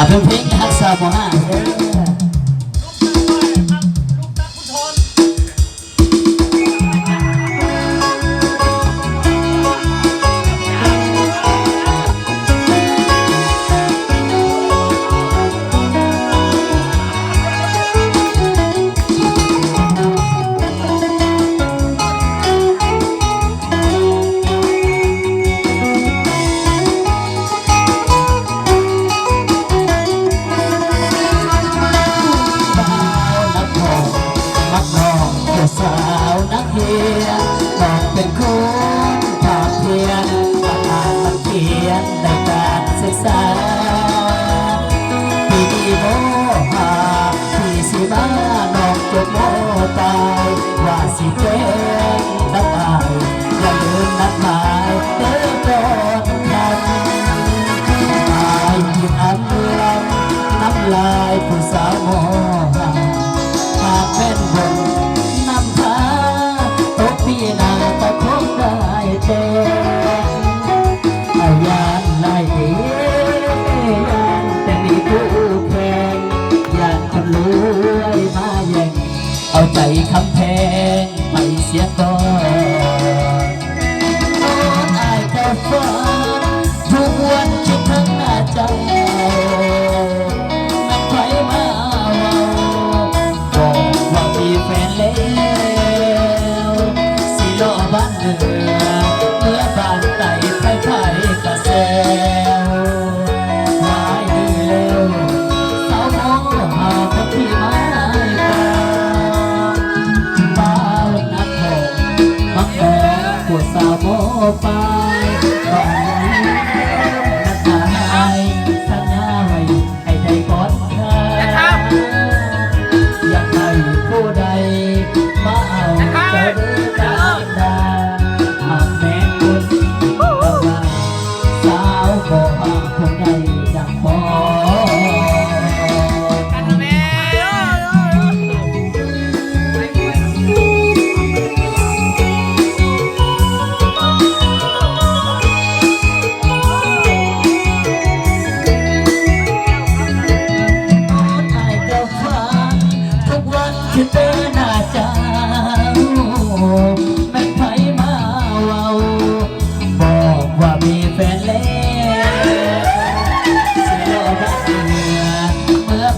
เอาเพื่อนเพลงทักษะบ่ห้า ใจคำแพง pa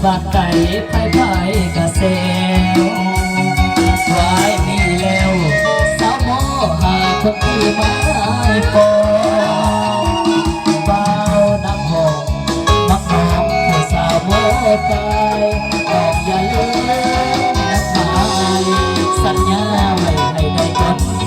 บัดไก่ไปไผ่กระเซลวายมีแล้วสาวโมหาคนที่มาปอเบาน้ำหอมมักน้มให้สาวโมตายออกอย่าลืมนักหายสัญญาไว้ให้ได้จน